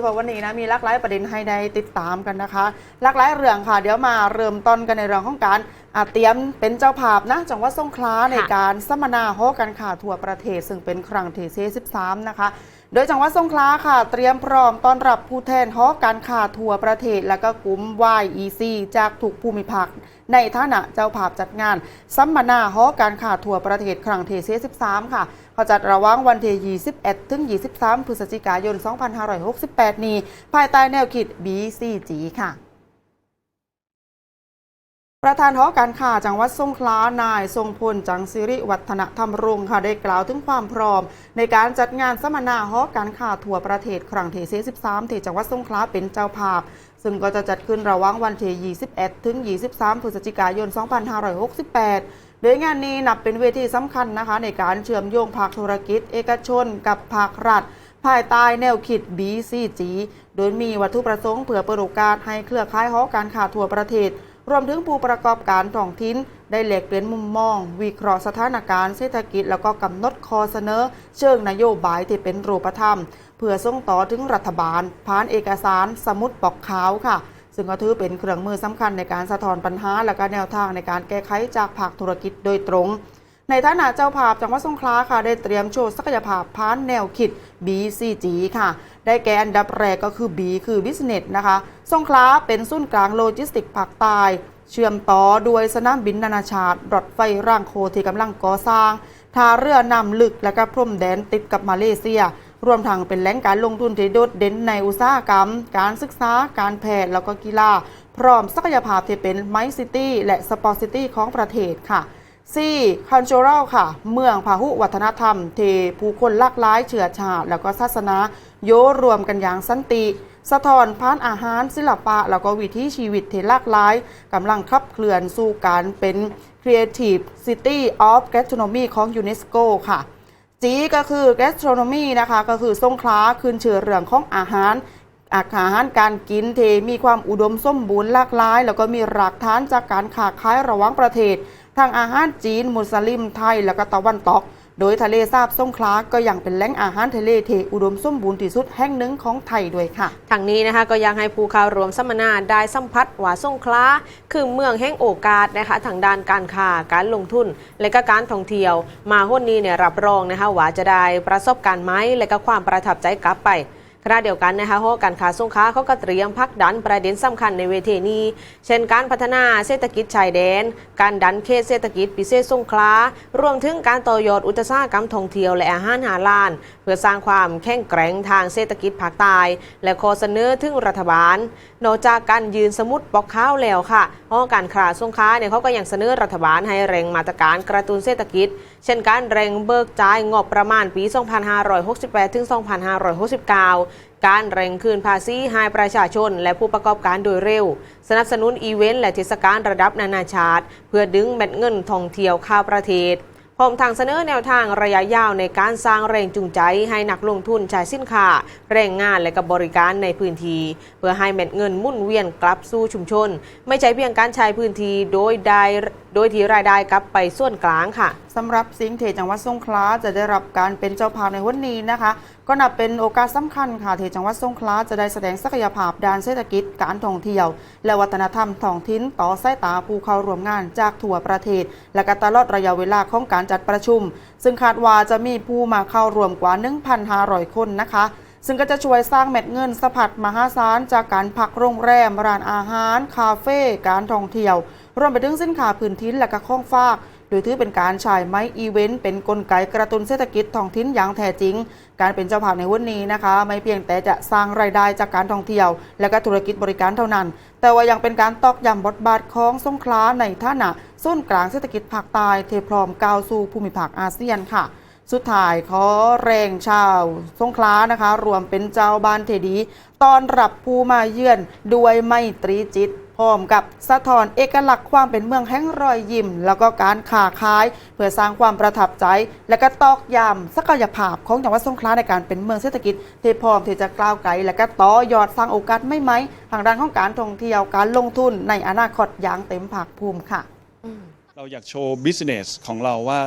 เฉพาะวันนี้นะมีหลากหลายประเด็นให้ได้ติดตามกันนะคะหลากหลายเรื่องค่ะ เดี๋ยวมาเริ่มต้นกันในเรื่องของการเตรียมเป็นเจ้าภาพนะจังหวัดสงขลาในการสัมมนาหอการค้าทั่วประเทศ ซึ่งเป็นครั้งที่43นะคะโดยจังหวัดสงขลาค่ะ เตรียมพร้อมต้อนรับผู้แทนหอการค้าทั่วประเทศ และก็กลุ่ม YEC จากทุกภูมิภาค ในฐานะเจ้าภาพจัดงาน สัมมนาหอการค้าทั่วประเทศครั้งที่43ค่ะ เขาจัดระว่างวันที่21 ถึง 23 พฤศจิกายน 2568 นี้ ภายใต้แนวคิด BCG ค่ะประธานหอการค้าจังหวัดสงขลานาย ทรงพลจังสิริวัฒนธรรมรงค่ะได้กล่าวถึงความพร้อม ในการจัดงานสัมมนาหอการค้าทั่วประเทศครั้งที่43ที่จังหวัดสงขลาเป็นเจ้าภาพ ซึ่งก็จะจัดขึ้นระหว่างวันที่21 ถึง 23 พฤศจิกายน 2568 โดยงานนี้นับเป็นเวทีสำคัญนะคะ ในการเชื่อมโยงภาคธุรกิจ เอกชน กับภาครัฐ ภายใต้แนวคิด BCG โดยมีวัตถุประสงค์เพื่อเปิดโอกาสให้เครือข่ายหอการค้าทั่วประเทศ รวมถึงผู้ประกอบการท้องถิ่น ได้แลกเปลี่ยนมุมมอง วิเคราะห์สถานการณ์เศรษฐกิจ แล้วก็กำหนดคอเสนอ เชิงนโยบายที่เป็นรูปธรรม เพื่อส่งต่อถึงรัฐบาล ผ่านเอกสาร สมุดปอกขาวค่ะ ซึ่งก็ถือเป็นเครื่องมือสำคัญในการสะท้อนปัญหา และก็แนวทางในการแก้ไขจากภาคธุรกิจโดยตรงในฐานะเจ้าภาพจังหวัดสงขลาค่ะ ได้เตรียมโชว์ศักยภาพผ่านแนวคิด BCG ค่ะ ได้แก่อันดับแรกก็คือ B คือ Business นะคะ สงขลาเป็นศูนย์กลางโลจิสติกภาคใต้ เชื่อมต่อด้วยสนามบินนานาชาติรถไฟร่างโคที่กำลังก่อสร้างท่าเรือนำลึกและก็พรมแดนติดกับมาเลเซีย รวมทั้งเป็นแหล่งการลงทุนที่โดดเด่นในอุตสาหกรรม การศึกษา การแพทย์แล้วก็กีฬา พร้อมศักยภาพที่เป็นไมซิตี้และสปอร์ตซิตี้ของประเทศค่ะ 4. คันโจรัลค่ะ เมืองพาหุวัฒนธรรม เทผู้คนหลากหลายเชื้อชาติ แล้วก็ศาสนา โยรวมกันอย่างสันติ สะท้อนผ่านอาหาร ศิลปะ แล้วก็วิถีชีวิตที่หลากหลายกำลังขับเคลื่อนสู่การเป็น Creative City of Gastronomy ของยูเนสโกค่ะจีก็คือ gastronomy นะคะ ก็คือสงขลาคืนเชื่อเรื่องของอาหาร อาหารการกินเทมีความอุดมสมบูรณ์หลากหลาย แล้วก็มีรากฐานจากการค้าขายระหว่างประเทศ ทางอาหารจีน มุสลิมไทย แล้วก็ตะวันตก โดยทะเลสาบสงขลาก็ยังเป็นแหล่งอาหารทะเลเทอุดมสมบูรณ์ที่สุดแห่งหนึ่งของไทยด้วยค่ะทางนี้นะคะก็ยังให้ผู้เข้ารวมสัมมนาได้สัมผัสว่าสงขลาคือเมืองแห่งโอกาสนะคะทางด้านการค้าการลงทุน และก็การท่องเที่ยว มาห้นนี้เนี่ยรับรองนะคะว่าจะได้ประสบการณ์ไหมและก็ความประทับใจกลับไป ขณะเดียวกันนะคะหอการค้าสงขลาเขาก็เตรียมพักดันประเด็นสำคัญในเวทีนี้ เช่นการพัฒนาเศรษฐกิจชายแดน การดันเขตเศรษฐกิจพิเศษสงขลารวมถึงการต่อยอดอุตสาหกรรมท่องเที่ยวและอาหารหาลาน เพื่อสร้างความแข็งแกร่งทางเศรษฐกิจภาคใต้และขอเสนอถึงรัฐบาล นอกจากการยืนสมุดปอกข้าวแล้วค่ะหอการค้าสงขลาเนี่ยเขาก็ยังเสนอรัฐบาลให้เร่งมาตรการกระตุ้นเศรษฐกิจ เช่นการเร่งเบิกจ่ายงบประมาณปี 2568 ถึง 2569การเร่งคืนภาษีให้ประชาชน และผู้ประกอบการโดยเร็ว สนับสนุนอีเวนต์และเทศกาลระดับนานาชาติ เพื่อดึงเม็ดเงินท่องเที่ยวเข้าประเทศพร้อมทางเสนอแนวทางระยะยาวในการสร้างแรงจูงใจให้นักลงทุนใช้สินค้าแรงงานและกับบริการในพื้นที่เพื่อให้เม็ดเงินมุ่นเวียนกลับสู่ชุมชน ไม่ใช่เพียงการใช้พื้นที่โดยได้โดยที่รายได้กลับไปส่วนกลางค่ะสำหรับสิงห์เทจังหวัดสงขลาจะได้รับการเป็นเจ้าภาพในวันนี้นะคะ ก็นับเป็นโอกาสสำคัญค่ะเทจังหวัดสงขลาจะได้แสดงศักยภาพด้านเศรษฐกิจการท่องเที่ยว และวัฒนธรรมท้องถิ่นต่อสายตาผู้เข้าร่วมงานจากทั่วประเทศ และก็ตลอดระยะเวลาของการจัดประชุม ซึ่งคาดว่าจะมีผู้มาเข้าร่วมกว่า 1,500 คนนะคะซึ่งก็จะช่วยสร้างเม็ดเงินสะพัดมหาศาลจากการพักโรงแรม ร้านอาหาร คาเฟ่ การท่องเที่ยว รวมไปถึงสินค้าพื้นถิ่นและก็ข้องฝาก โดยถือเป็นการฉายไม้อีเวนต์เป็นกลไกกระตุ้นเศรษฐกิจท้องถิ่นอย่างแท้จริง การเป็นเจ้าภาพในวันนี้นะคะ ไม่เพียงแต่จะสร้างรายได้จากการท่องเที่ยว และก็ธุรกิจบริการเท่านั้น แต่ว่ายังเป็นการตอกย้ำบทบาทของสงขลาในฐานะศูนกลางเศรษฐกิจภาคใต้เทพร้อมก้าวสู่ภูมิภาคอาเซียนค่ะสุดท้ายขอแรงชาวสงขลานะคะ รวมเป็นเจ้าบ้านเทดีต้อนรับผู้มาเยือนด้วยไม่ตรีจิต พร้อมกับสะท้อนเอกลักษณ์ความเป็นเมืองแห่งรอยยิ้มแล้วก็การค้าขาย เพื่อสร้างความประทับใจ และก็ตอกย้ำศักยภาพของจังหวัดสงขลาในการเป็นเมืองเศรษฐกิจที่พร้อมที่จะกล้าวไกลและก็ต่อยอดสร้างโอกาสไม่ไหมทางด้านของการท่องเที่ยวการลงทุนในอนาคตอย่างเต็มภาคภูมิค่ะเราอยากโชว์บิสเนสของเราว่า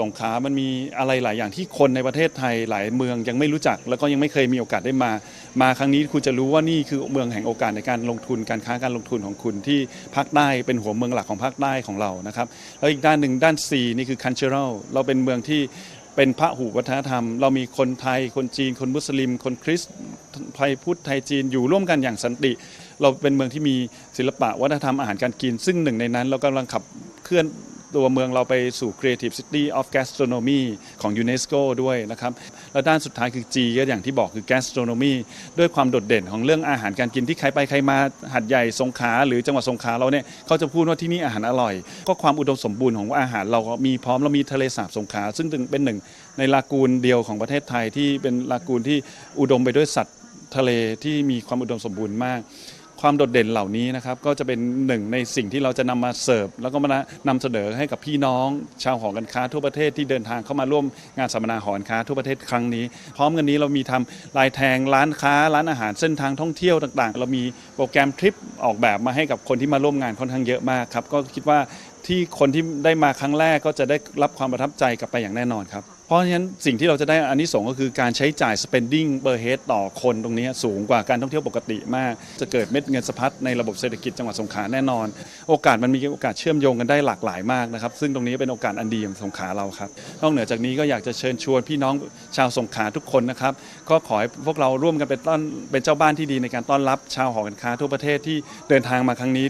สงขลามันมีอะไรหลายอย่างที่คนในประเทศไทยหลายเมืองยังไม่รู้จัก แล้วก็ยังไม่เคยมีโอกาสได้มา มาครั้งนี้คุณจะรู้ว่านี่คือเมืองแห่งโอกาสในการลงทุนการค้าการลงทุนของคุณที่ภาคใต้เป็นหัวเมืองหลักของภาคใต้ของเรานะครับแล้วอีกด้านหนึ่งด้าน C นี่คือ cultural เราเป็นเมืองที่เป็นพระหูวัฒนธรรม เรามีคนไทย คนจีน คนมุสลิม คนคริสต์ไทยพุทธไทยจีนอยู่ร่วมกันอย่างสันติ เราเป็นเมืองที่มีศิลปะวัฒนธรรมอาหารการกิน ซึ่งหนึ่งในนั้นเรากำลังขับเคลื่อน ตัวเมืองเราไปสู่ Creative City of Gastronomy ของ UNESCO ด้วยนะครับ และด้านสุดท้ายคือ G ก็อย่างที่บอกคือ Gastronomy ด้วยความโดดเด่นของเรื่องอาหารการกินที่ใครไปใครมาหัดใหญ่สงขลาหรือจังหวัดสงขลาเราเนี่ยเขาจะพูดว่าที่นี่อาหารอร่อย ก็ความอุดมสมบูรณ์ของอาหารเรามีพร้อมเรามีทะเลสาบสงขลาซึ่งเป็นหนึ่งในลากูนเดียวของประเทศไทยที่เป็นลากูนที่อุดมไปด้วยสัตว์ทะเลที่มีความอุดมสมบูรณ์มาก ความโดดเด่นเหล่านี้นะครับก็จะเป็นหนึ่งในสิ่งที่เราจะนำมาเสิร์ฟแล้วก็มานำเสนอให้กับพี่น้อง ชาวหอการค้าทั่วประเทศที่เดินทางเข้ามาร่วมงานสัมมนาหอการค้าทั่วประเทศครั้งนี้ พร้อมกันนี้เรามีทำลายแทงร้านค้าร้านอาหารเส้นทางท่องเที่ยวต่าง ๆ เรามีโปรแกรมทริปออกแบบมาให้กับคนที่มาร่วมงานค่อนข้างเยอะมากครับก็คิดว่า ที่คนที่ได้มาครั้งแรกก็จะได้รับความประทับใจกลับไปอย่างแน่นอนครับ เพราะฉะนั้นสิ่งที่เราจะได้อันนี้สงก็คือการใช้จ่าย spending per head ต่อคนตรงนี้สูงกว่าการท่องเที่ยวปกติมาก จะเกิดเม็ดเงินสะพัดในระบบเศรษฐกิจจังหวัดสงขลาแน่นอน โอกาสมันมีโอกาสเชื่อมโยงกันได้หลากหลายมากนะครับ ซึ่งตรงนี้เป็นโอกาสอันดีของสงขลาเราครับ นอกเหนือจากนี้ก็อยากจะเชิญชวนพี่น้องชาวสงขลาทุกคนนะครับ ก็ขอให้พวกเราร่วมกันเป็นต้อนเป็นเจ้าบ้านที่ดีในการต้อนรับชาวหอการค้าทั่วประเทศที่เดินทางมาครั้งนี้